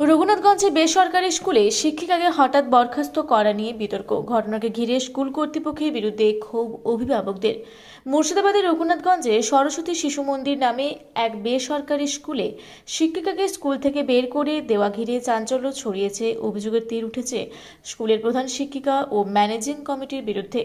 রঘুনাথগঞ্জে বেসরকারি স্কুলে শিক্ষিকাকে হঠাৎ বরখাস্ত করা নিয়ে বিতর্ক। ঘটনাকে ঘিরে স্কুল কর্তৃপক্ষের বিরুদ্ধে ক্ষোভ অভিভাবকদের। মুর্শিদাবাদের রঘুনাথগঞ্জে সরস্বতী শিশু মন্দির নামে এক বেসরকারি স্কুলে শিক্ষিকাকে স্কুল থেকে বের করে দেওয়া ঘিরে চাঞ্চল্য ছড়িয়েছে, অভিযোগের তীর উঠেছে স্কুলের প্রধান শিক্ষিকা ও ম্যানেজিং কমিটির বিরুদ্ধে।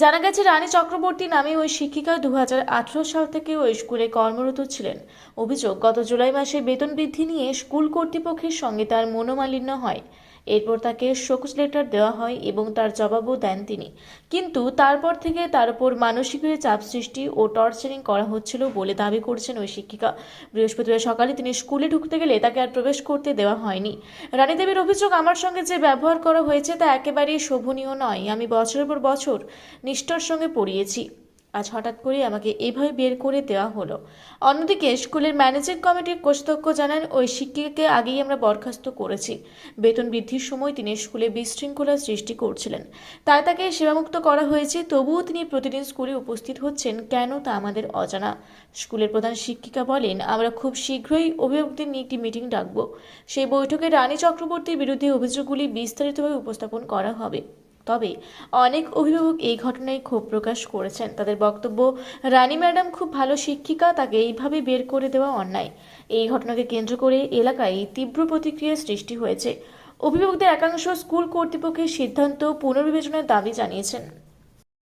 জানা গেছে, রানী চক্রবর্তী নামে ওই শিক্ষিকা দু হাজার আঠারো সাল থেকে ওই স্কুলে কর্মরত ছিলেন। অভিযোগ, গত জুলাই মাসে বেতন বৃদ্ধি নিয়ে স্কুল কর্তৃপক্ষের সঙ্গে তার মনোমালিন্য হয়। এরপর তাকে শোকজ লেটার দেওয়া হয় এবং তার জবাবও দেন তিনি। কিন্তু তারপর থেকে তার উপর মানসিক হয়ে চাপ সৃষ্টি ও টর্চারিং করা হচ্ছিল বলে দাবি করছেন ওই শিক্ষিকা। বৃহস্পতিবার সকালে তিনি স্কুলে ঢুকতে গেলে তাকে আর প্রবেশ করতে দেওয়া হয়নি। রানীদেবীর অভিযোগ, আমার সঙ্গে যে ব্যবহার করা হয়েছে তা একেবারেই শোভনীয় নয়। আমি বছরের পর বছর নিষ্ঠার সঙ্গে পড়িয়েছি। আজ হঠাৎ করে আমাকে এভাবে বের করে দেওয়া হলো। অন্যদিকে স্কুলের ম্যানেজিং কমিটির কোষাধ্যক্ষ জানান, ওই শিক্ষিকাকে আগেই আমরা বরখাস্ত করেছি। বেতন বৃদ্ধির সময় তিনি স্কুলে বিশৃঙ্খলার সৃষ্টি করছিলেন। তাই তাকে সেবামুক্ত করা হয়েছে, তবুও তিনি প্রতিদিন স্কুলে উপস্থিত হচ্ছেন কেন তা আমাদের অজানা। স্কুলের প্রধান শিক্ষিকা বলেন, আমরা খুব শীঘ্রই অভিভাবকদের নিয়ে একটি মিটিং ডাকব। সেই বৈঠকে রানী চক্রবর্তীর বিরুদ্ধে অভিযোগগুলি বিস্তারিতভাবে উপস্থাপন করা হবে। তবে অনেক অভিভাবক এই ঘটনায় ক্ষোভ প্রকাশ করেছেন। তাদের বক্তব্য রানী ম্যাডাম খুব ভালো শিক্ষিকা তাকে এইভাবে বের করে দেওয়া অন্যায়। এই ঘটনাকে কেন্দ্র করে এলাকায় তীব্র প্রতিক্রিয়া সৃষ্টি হয়েছে। অভিভাবকদের একাংশ স্কুল কর্তৃপক্ষের সিদ্ধান্ত পুনর্বিবেচনার দাবি জানিয়েছেন।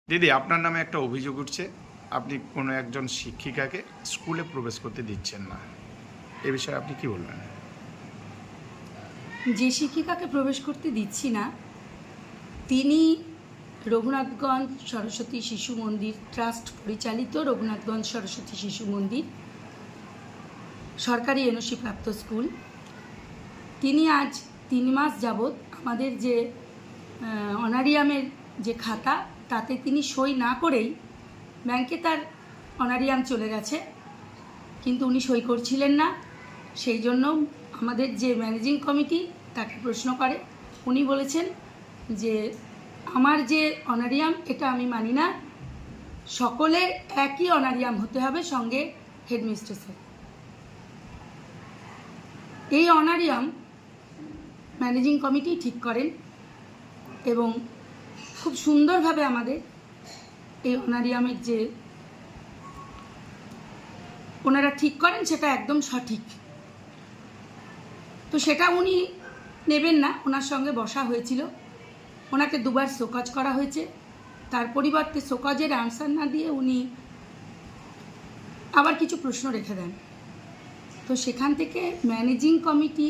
দিদি আপনার নামে একটা অভিযোগ উঠছে। আপনি কোনো একজন শিক্ষিকাকে স্কুলে প্রবেশ করতে দিচ্ছেন না। এ বিষয়ে আপনি কি বলবেন? যে শিক্ষিকাকে প্রবেশ করতে দিচ্ছি না তিনি রঘুনাথগঞ্জ সরস্বতী শিশু মন্দির ট্রাস্ট পরিচালিত রঘুনাথগঞ্জ সরস্বতী শিশু মন্দির, সরকারি এনওসি প্রাপ্ত স্কুল। তিনি আজ তিন মাস যাবৎ আমাদের যে অনারিয়ামের যে খাতা, তাতে তিনি সই না করেই ব্যাংকে তার অনারিয়াম চলে গেছে। কিন্তু উনি সই করছিলেন না। সেই জন্য আমাদের যে ম্যানেজিং কমিটি তাকে প্রশ্ন করে। উনি বলেছেন যে আমার যে অনারিয়াম, এটা আমি মানি না। সকলের একই অনারিয়াম হতে হবে সঙ্গে হেডমিস্ট্রেসের। এই অনারিয়াম ম্যানেজিং কমিটি ঠিক করেন এবং খুব সুন্দরভাবে আমাদের এই অনারিয়ামের যে ওনারা ঠিক করেন, সেটা একদম সঠিক। তো সেটা উনি নেবেন না, ওনার সঙ্গে বসা হয়েছিল। ওনাকে দুবার শোকজ করা হয়েছে। তার পরিবর্তে শোকজের আনসার না দিয়ে উনি আবার কিছু প্রশ্ন রেখে দেন। তো সেখান থেকে ম্যানেজিং কমিটি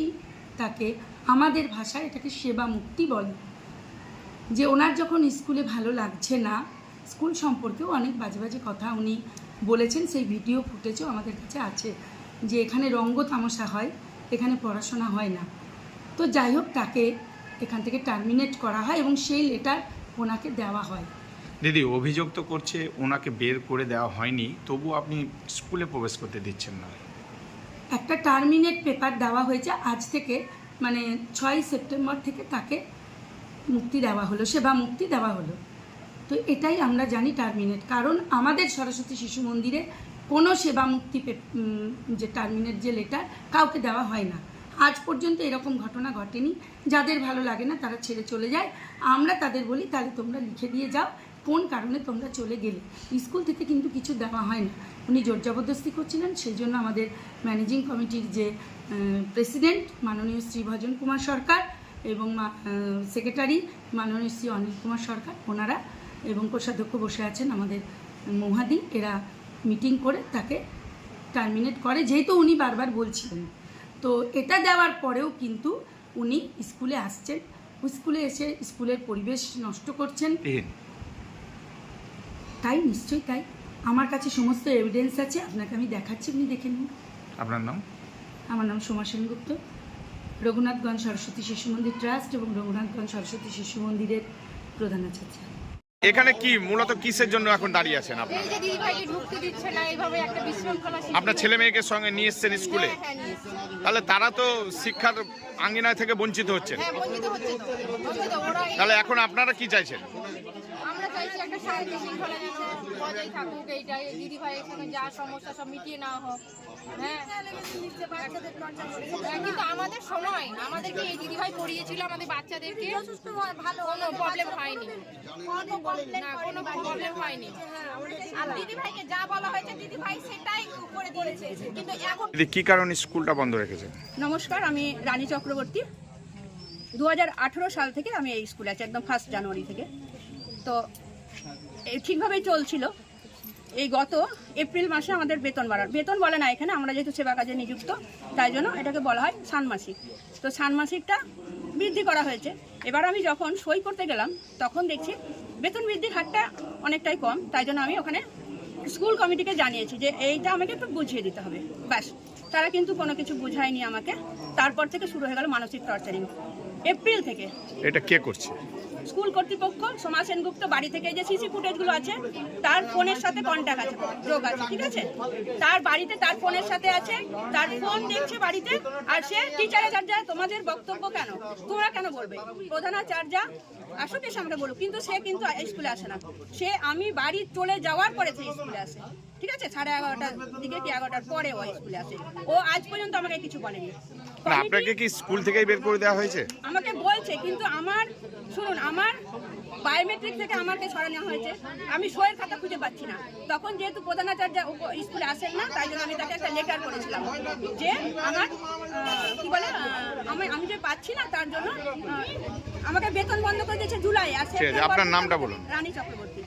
তাকে আমাদের ভাষায় এটাকে সেবা মুক্তি বলে। যে ওনার যখন স্কুলে ভালো লাগছে না, স্কুল সম্পর্কেও অনেক বাজে বাজে কথা উনি বলেছেন, সেই ভিডিও ফুটেজও আমাদের কাছে আছে যে এখানে রঙ্গ তামাশা হয়, এখানে পড়াশোনা হয় না। তো যাই হোক, তাকে এখান থেকে টার্মিনেট করা হয় এবং সেই লেটার ওনাকে দেওয়া হয়। দিদি অভিযোগ তো করছে ওনাকে বের করে দেওয়া হয়নি তবু আপনি স্কুলে প্রবেশ করতে দিচ্ছেন না। একটা টার্মিনেট পেপার দেওয়া হয়েছে আজ থেকে মানে ছয় সেপ্টেম্বর থেকে তাকে মুক্তি দেওয়া হলো সেবা মুক্তি দেওয়া হলো। তো এটাই আমরা জানি টার্মিনেট কারণ আমাদের সরস্বতী শিশু মন্দিরে কোনো সেবা মুক্তি পে- যে টার্মিনেট যে লেটার কাউকে দেওয়া হয় না। আজ পর্যন্ত এরকম ঘটনা ঘটেনি। যাদের ভালো লাগে না, তারা ছেড়ে চলে যায়। আমরা তাদের বলি, তাহলে তোমরা লিখে দিয়ে যাও, কোন কারণে তোমরা চলে গেলে? স্কুল থেকে কিন্তু কিছু দেওয়া হয় না। উনি জোর জবরদস্তি করছিলেন, সেই জন্য আমাদের ম্যানেজিং কমিটির যে প্রেসিডেন্ট মাননীয় শ্রী ভজন কুমার সরকার এবং সেক্রেটারি মাননীয় শ্রী অনিল কুমার সরকার, ওনারা এবং কোষাধ্যক্ষ বসে আছেন আমাদের মহাদি। এরা মিটিং করে তাকে টার্মিনেট করে। যেহেতু উনি বারবার বলছিলেন তো এটা দেওয়ার পরেও কিন্তু উনি স্কুলে আসছেন। স্কুলে এসে স্কুলের পরিবেশ নষ্ট করছেন। তাই নিশ্চয়ই তাই। আমার কাছে সমস্ত এভিডেন্স আছে আপনাকে আমি দেখাচ্ছি আপনি দেখে নিন। আপনার নাম? আমার নাম সোমা সেনগুপ্ত। রঘুনাথগঞ্জ সরস্বতী শিশু মন্দির ট্রাস্ট এবং রঘুনাথগঞ্জ সরস্বতী শিশু মন্দিরের প্রধান আচার্য। এখানে কি মূলত কিসের জন্য এখন দাঁড়িয়ে আছেন আপনার? আপনার ছেলে মেয়েকে সঙ্গে নিয়ে এসছেন স্কুলে? হ্যাঁ, হ্যাঁ, নিয়ে এসেছি। তাহলে তারা তো শিক্ষার আঙ্গিনায় থেকে বঞ্চিত হচ্ছেন। হ্যাঁ তাহলে এখন আপনারা কি চাইছেন? শান্তি শৃঙ্খলা যেন বজায় থাকুক এইটাই দিদি ভাইয়ের সঙ্গে যা সমস্যা সব মিটিয়ে নেওয়া হোক। হ্যাঁ। হ্যাঁ, কিন্তু আমাদের সময় আমাদেরকে এই দিদি ভাই পড়িয়েছিল আমাদের বাচ্চাদেরকে? কোনো প্রবলেম হয়নি। না কোনো প্রবলেম হয়নি। আর দিদি ভাইকে যা বলা হয়েছে দিদি ভাই সেটাই করে দিয়েছে। কিন্তু এখন কি কারণে স্কুলটা বন্ধ রেখেছেন নমস্কার আমি রানী চক্রবর্তী। দু হাজার আঠারো সাল থেকে আমি এই স্কুলে আছি একদম ফার্স্ট জানুয়ারি থেকে। তো ঠিকভাবেই চলছিল। এই গত এপ্রিল মাসে আমাদের বেতন বাড়ার বেতন বলে না এখানে, আমরা যেহেতু সেবা কাজে নিযুক্ত, তাই জন্য এটাকে বলা হয় ষান্মাসিক। তো ষান্মাসিকটা বৃদ্ধি করা হয়েছে। এবার আমি যখন সই করতে গেলাম, তখন দেখছি বেতন বৃদ্ধির হারটা অনেকটাই কম। তাই জন্য আমি ওখানে স্কুল কমিটিকে জানিয়েছি যে এইটা আমাকে একটু বুঝিয়ে দিতে হবে। ব্যাস, তারা কিন্তু কোনো কিছু বুঝায়নি আমাকে। তারপর থেকে শুরু হয়ে গেল মানসিক টর্চারিং। এপ্রিল থেকে। এটা কে করছে? স্কুল কর্তৃপক্ষ সোমা সেনগুপ্ত বাড়ি থেকে যে সিসি ফুটেজগুলো আছে তার ফোনের সাথে কন্ট্যাক্ট আছে যোগ আছে ঠিক আছে? তার বাড়িতে তার ফোনের সাথে আছে তার ফোন দেখছে বাড়িতে আর সে টিচারে চার্জা তোমাদের বক্তব্য কেন? তোমরা কেন বলবে? প্রধানাচার্যা আসুক এসে আমাকে বলুক কিন্তু সে কিন্তু স্কুলে আসে না। সে আমি বাড়ি চলে যাওয়ার পরে সে স্কুলে আসে। ঠিক আছে? সাড়ে এগারোটার দিকে কি এগারোটার পরে ও স্কুলে আসে? ও আজ পর্যন্ত আমাকে কিছু বলেনি। না আপনাকে কি স্কুল থেকেই বের করে দেওয়া হয়েছে? আমাকে বলছে কিন্তু আমার শুনুন আমার বায়োমেট্রিক থেকে আমাকে সরানো হয়েছে। আমি সইয়ের খাতা খুঁজে পাচ্ছি না। তখন যেহেতু প্রধানাচার্য স্কুলে আসেন না তাই জন্য আমি তাকে একটা লেটার করেছিলাম যে আমার কি বলে আমি আমি যে পাচ্ছি না তার জন্য আমাকে বেতন বন্ধ করে দিয়েছে জুলাই। আর আছে, আপনার নামটা বলুন। রানী চক্রবর্তী।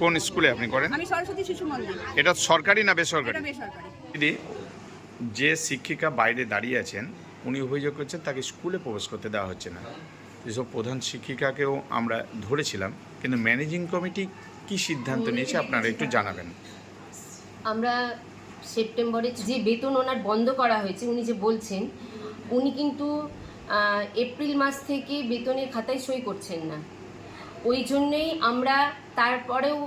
কোন স্কুলে আপনি করেন? আমি সরস্বতী শিশু মন্দির। এটা সরকারি না বেসরকারি? এটা বেসরকারি। দিদি যে শিক্ষিকা বাইরে দাঁড়িয়ে আছেন উনি অভিযোগ করছেন তাকে স্কুলে প্রবেশ করতে দেওয়া হচ্ছে না। যেসব প্রধান শিক্ষিকাকেও আমরা ধরেছিলাম কিন্তু ম্যানেজিং কমিটি কি সিদ্ধান্ত নিয়েছে আপনারা একটু জানাবেন। আমরা সেপ্টেম্বরে যে বেতন ওনার বন্ধ করা হয়েছে উনি যে বলছেন উনি কিন্তু এপ্রিল মাস থেকে বেতনের খাতায় সই করছেন না। ওই জন্যেই আমরা তারপরেও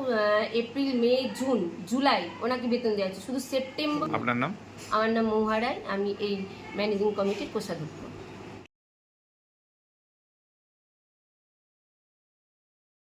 এপ্রিল মে জুন জুলাই ওনাকে বেতন দেওয়া হচ্ছে। শুধু সেপ্টেম্বর আপনার নাম? আমার নাম মোহারায় আমি এই ম্যানেজিং কমিটির কোষাধ্যক্ষ।